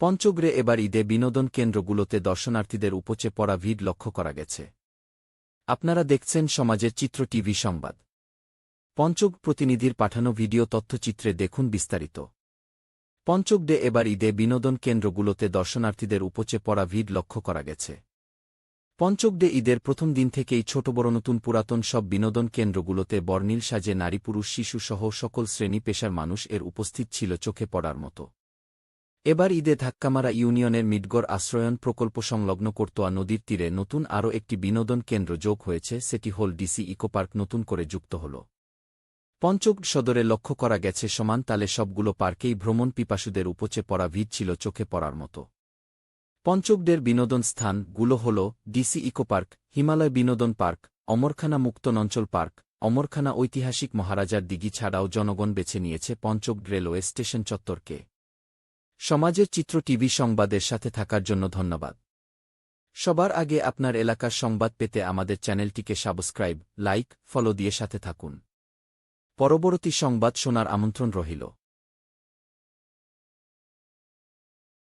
পঞ্চগ্রে এবার ঈদে বিনোদন কেন্দ্রগুলোতে দর্শনার্থীদের উপচে পড়া ভিড় লক্ষ্য করা গেছে। আপনারা দেখছেন সমাজের চিত্র টিভি সংবাদ। পঞ্চগ প্রতিনিধির পাঠানো ভিডিও তথ্যচিত্রে দেখুন বিস্তারিত। পঞ্চক ডে এবার ঈদে বিনোদন কেন্দ্রগুলোতে দর্শনার্থীদের উপচে পড়া ভিড় লক্ষ্য করা গেছে। পঞ্চক ডে ঈদের প্রথম দিন থেকেই ছোট বড় নতুন পুরাতন সব বিনোদন কেন্দ্রগুলোতে বর্ণিল সাজে নারী পুরুষ শিশুসহ সকল শ্রেণি পেশার মানুষ এর উপস্থিত ছিল চোখে পড়ার মতো। এবার ঈদে ধাক্কামারা ইউনিয়নের মিডগড় আশ্রয়ন প্রকল্প সংলগ্ন করতোয়া নদীর তীরে নতুন আরও একটি বিনোদন কেন্দ্র যোগ হয়েছে, সেটি হল ডিসি ইকোপার্ক নতুন করে যুক্ত হল। পঞ্চক সদরে লক্ষ্য করা গেছে, সমান তালে সবগুলো পার্কেই ভ্রমণ পিপাসুদের উপচে পড়া ভিড় ছিল চোখে পড়ার মতো। পঞ্চকদের বিনোদন স্থানগুলো হল ডিসি ইকোপার্ক হিমালয় বিনোদন পার্ক, অমরখানা মুক্তন অঞ্চল পার্ক, অমরখানা ঐতিহাসিক মহারাজার দিঘি ছাড়াও জনগণ বেছে নিয়েছে পঞ্চক রেলওয়ে স্টেশন চত্বরকে। সমাজের চিত্র টিভি সংবাদের সাথে থাকার জন্য ধন্যবাদ। সবার আগে আপনার এলাকার সংবাদ পেতে আমাদের চ্যানেলটিকে সাবস্ক্রাইব, লাইক, ফলো দিয়ে সাথে থাকুন। পরবর্তী সংবাদ শোনার আমন্ত্রণ রহিল